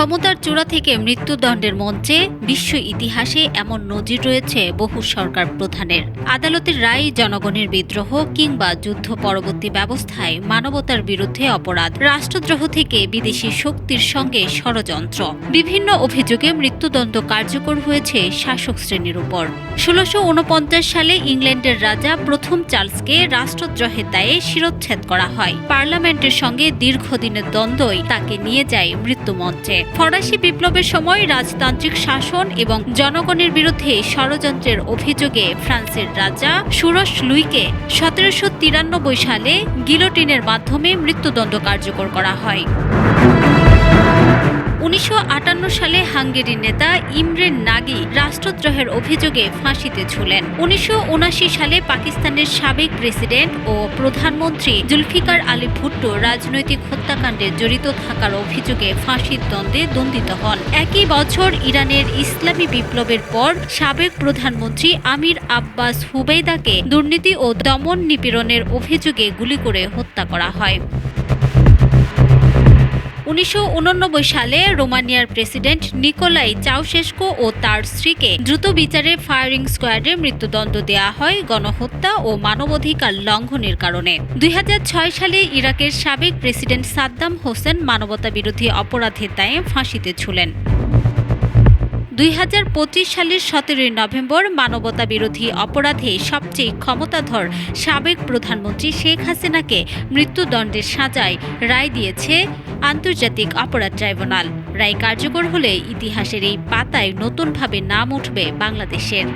ক্ষমতার চূড়া থেকে মৃত্যুদণ্ডের মঞ্চে বিশ্ব ইতিহাসে এমন নজির রয়েছে বহু সরকার প্রধানের। আদালতের রায় জনগণের বিদ্রোহ কিংবা যুদ্ধ পরবর্তী ব্যবস্থায় মানবতার বিরুদ্ধে অপরাধ, রাষ্ট্রদ্রোহ থেকে বিদেশি শক্তির সঙ্গে ষড়যন্ত্র। বিভিন্ন অভিযোগে মৃত্যুদণ্ড কার্যকর হয়েছে শাসক শ্রেণির উপর। ষোলোশো সালে ইংল্যান্ডের রাজা প্রথম চার্লসকে রাষ্ট্রদ্রোহের দায়ে শিরোচ্ছেদ করা হয়। পার্লামেন্টের সঙ্গে দীর্ঘদিনের দ্বন্দ্বই তাকে নিয়ে যায় মৃত্যুমঞ্চে ফরাসি বিপ্লবের সময় রাজতান্ত্রিক শাসন এবং জনগণের বিরুদ্ধে ষড়যন্ত্রের অভিযোগে ফ্রান্সের রাজা সুরস লুইকে সতেরোশো তিরানব্বই সালে গিলোটিনের মাধ্যমে মৃত্যুদণ্ড কার্যকর করা হয়। উনিশশো আটান্ন সালে হাঙ্গেরির নেতা ইমরে নাগি রাষ্ট্রদ্রোহের অভিযোগে ফাঁসিতে ঝুলেন। উনিশশো সালে পাকিস্তানের সাবেক প্রেসিডেন্ট ও প্রধানমন্ত্রী জুলফিকার আলী ভুট্টো রাজনৈতিক হত্যাকাণ্ডে জড়িত থাকার অভিযোগে ফাঁসির দ্বন্দ্বে দণ্ডিত হন। একই বছর ইরানের ইসলামী বিপ্লবের পর সাবেক প্রধানমন্ত্রী আমির আব্বাস হুবেইদাকে দুর্নীতি ও দমন নিপীড়নের অভিযোগে গুলি করে হত্যা করা হয়। উনিশশো উননব্বই সালে রোমানিয়ার প্রেসিডেন্ট নিকোলাই চাউশেস্কো ও তার স্ত্রীকে দ্রুত বিচারে ফায়ারিং স্কোয়াডে মৃত্যুদণ্ড দেয়া হয় গণহত্যা ও মানবাধিকার লঙ্ঘনের কারণে। দুই হাজার ছয় সালে ইরাকের সাবেক প্রেসিডেন্ট সাদ্দাম হোসেন মানবতা বিরোধী অপরাধের দায়ে ফাঁসিতে ঝুলেন। দুই হাজার পঁচিশ সালের সতেরোই নভেম্বর মানবতা বিরোধী অপরাধে সবচেয়ে ক্ষমতাধর সাবেক প্রধানমন্ত্রী শেখ হাসিনাকে মৃত্যুদণ্ডের সাজায় রায় দিয়েছে আন্তর্জাতিক অপরাধ ট্রাইব্যুনাল। রায় কার্যকর হলে ইতিহাসের এই পাতায় নতুনভাবে নাম উঠবে বাংলাদেশের।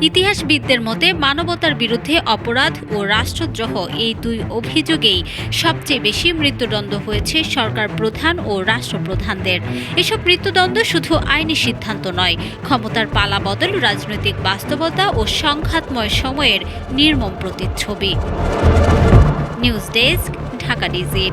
ইতিহাসবিদদের মতে মানবতার বিরুদ্ধে অপরাধ ও রাষ্ট্রদ্রোহ এই দুই অভিযোগেই সবচেয়ে বেশি মৃত্যুদণ্ড হয়েছে সরকার প্রধান ও রাষ্ট্রপ্রধানদের। এসব মৃত্যুদণ্ড শুধু আইনি সিদ্ধান্ত নয়, ক্ষমতার পালা বদল, রাজনৈতিক বাস্তবতা ও সংঘাতময় সময়ের নির্মম প্রতিচ্ছবি। News desk, Dhaka digit.